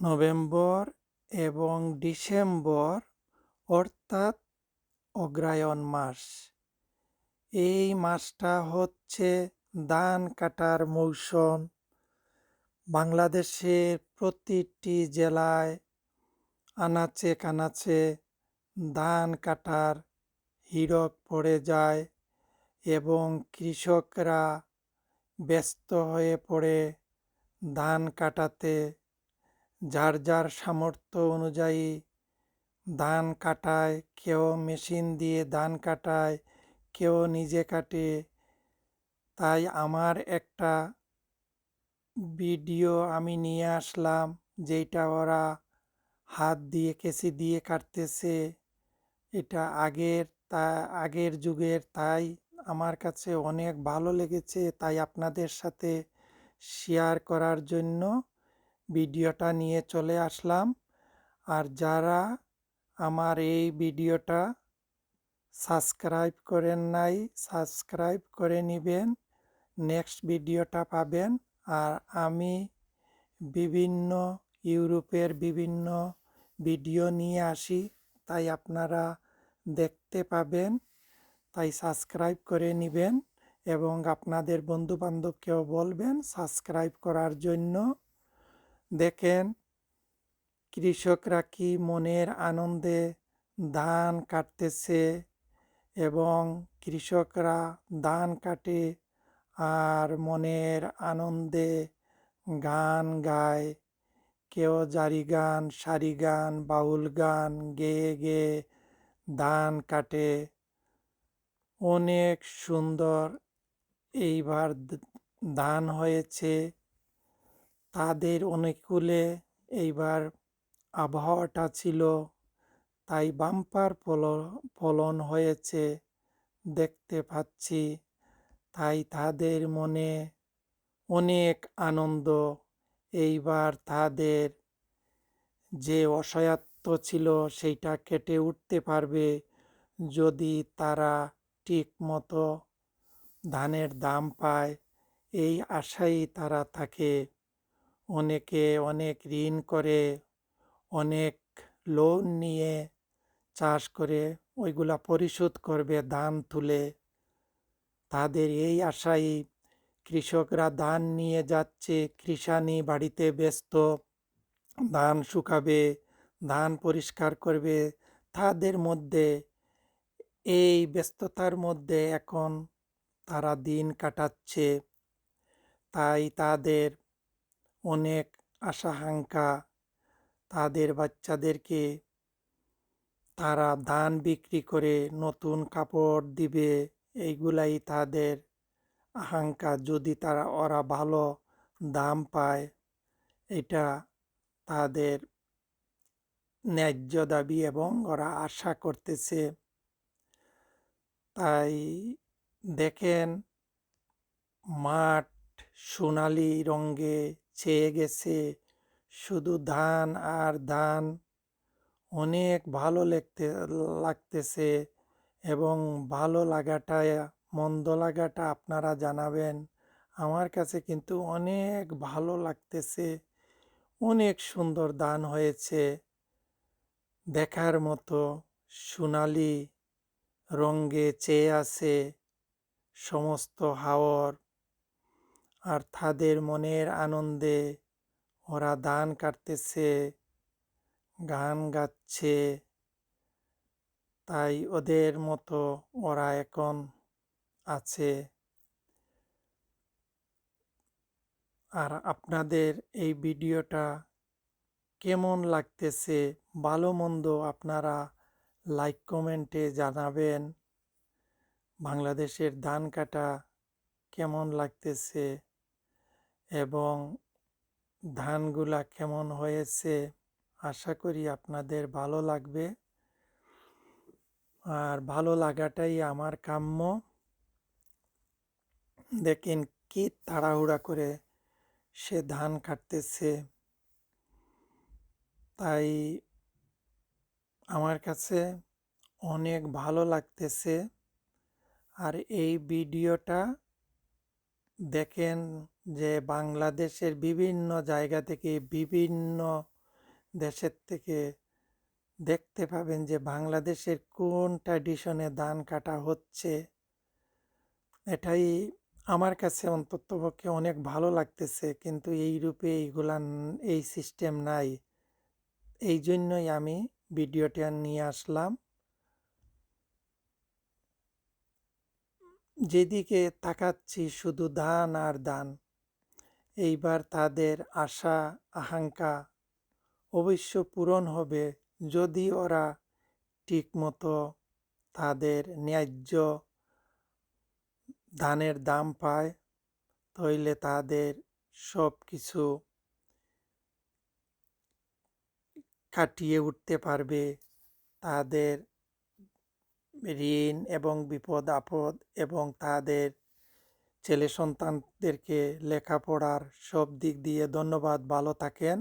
November এবং December অর্থাৎ অগ্রহায়ণ মাস। এই মাসটা হচ্ছে ধান কাটার মৌসুম। বাংলাদেশের প্রতিটি জেলায় আনাচে কানাচে ধান কাটার হিরক পড়ে যায় এবং কৃষকরা ব্যস্ত হয়ে পড়ে ধান কাটাতে। যার যার সামর্থ্য অনুযায়ী ধান কাটায়, কেউ মেশিন দিয়ে ধান কাটায়, কেউ নিজে কাটে। তাই আমার একটা ভিডিও আমি নিয়ে আসলাম যেটা ওরা হাত দিয়ে কেসি দিয়ে কাটতেছে। এটা আগের, তা, আগের যুগের, তাই আমার কাছে অনেক ভালো লেগেছে। তাই আপনাদের সাথে শেয়ার করার জন্য ভিডিওটা নিয়ে চলে আসলাম। আর যারা আমার এই ভিডিওটা সাবস্ক্রাইব করেন নাই, সাবস্ক্রাইব করে নেবেন। নেক্সট ভিডিওটা পাবেন। আর আমি বিভিন্ন ইউরোপের বিভিন্ন ভিডিও নিয়ে আসি, তাই আপনারা দেখতে পাবেন, তাই সাবস্ক্রাইব করে নেবেন এবং আপনাদের বন্ধুবান্ধবকেও বলবেন সাবস্ক্রাইব করার জন্য। দেখেন, কৃষকরা কি মনের আনন্দে ধান কাটতেছে এবং কৃষকরা ধান কাটে আর মনের আনন্দে গান গায়। কেউ জারি গান, সারি গান, বাউল গান গেয়ে গেয়ে ধান কাটে। অনেক সুন্দর এইবার ধান হয়েছে। তাদের অনুকূলে এইবার আবহাওয়াটা ছিল, তাই বাম্পার ফলন হয়েছে দেখতে পাচ্ছি। তাই তাদের মনে অনেক আনন্দ। এইবার তাদের যে অসহায়ত্ব ছিল সেইটা কেটে উঠতে পারবে যদি তারা ঠিক মতো ধানের দাম পায়। এই আশাই তারা থাকে। অনেকে অনেক ঋণ করে, অনেক লোন নিয়ে চাষ করে, ওইগুলা পরিশোধ করবে, ধান তুলে। তাদের এই আশাই কৃষকরা ধান নিয়ে যাচ্ছে, কৃষানি বাড়িতে ব্যস্ত, ধান শুকাবে, ধান পরিষ্কার করবে। তাদের মধ্যে, এই ব্যস্ততার মধ্যে এখন তারা দিন কাটাচ্ছে। তাই তাদের অনেক আশাহাঙ্কা তাদের বাচ্চাদেরকে তারা ধান বিক্রি করে নতুন কাপড় দিবে, এইগুলাই তাদের আকাঙ্ক্ষা। যদি তারা, ওরা ভালো দাম পায়, এটা তাদের ন্যায্য দাবি এবং ওরা আশা করতেছে। তাই দেখেন, মাঠ সোনালি রঙ্গে ছেয়ে গেছে। শুধু ধান আর ধান অনেক ভালো লাগতে লাগতেছে এবং ভালো লাগাটা মন্দ লাগাটা আপনারা জানাবেন। আমার কাছে কিন্তু অনেক ভালো লাগতেছে। অনেক সুন্দর দান হয়েছে। দেখার মতো সোনালি রঙ্গে চেয়ে আছে সমস্ত হাওর। আর তাদের মনের আনন্দে ওরা দান কাটতেছে, গান গাচ্ছে। তাই ওদের মতো ওরা এখন আছে। আর আপনাদের এই ভিডিওটা কেমন লাগতেছে, ভালো মন্দ আপনারা লাইক কমেন্টে জানাবেন। বাংলাদেশের ধান কাটা কেমন লাগতেছে? এবং ধানগুলা কেমন হয়েছে, আশা করি আপনাদের ভালো লাগবে। আর ভালো লাগাটাই আমার কাম্য। দেখেন কি তাড়াহুড়া করে সে ধান কাটতেছে। তাই আমার কাছে অনেক ভালো লাগতেছে। আর এই ভিডিওটা দেখেন যে বাংলাদেশের বিভিন্ন জায়গা থেকে বিভিন্ন দেশের থেকে দেখতে পাবেন যে বাংলাদেশের কোন ট্র্যাডিশনে ধান কাটা হচ্ছে। এটাই আমার কাছে অন্ততপক্ষে অনেক ভালো লাগতেছে, কিন্তু এই রূপে এইগুলা এই সিস্টেম নাই। এই জন্যই আমি ভিডিওটা নিয়ে আসলাম। যেদিকে তাকাচ্ছি শুধু ধান আর ধান। এইবার তাদের আশা, আকাঙ্ক্ষা অবশ্য পূরণ হবে যদি ওরা ঠিকমতো তাদের ন্যায্য ধানের দাম পায়। তাহলে তাদের সব কিছু কাটিয়ে উঠতে পারবে। তাদের ঋণ এবং বিপদ আপদ এবং তাদের ছেলে সন্তানদেরকে লেখাপড়ার সব দিক দিয়ে ধন্যবাদ ভালো থাকেন।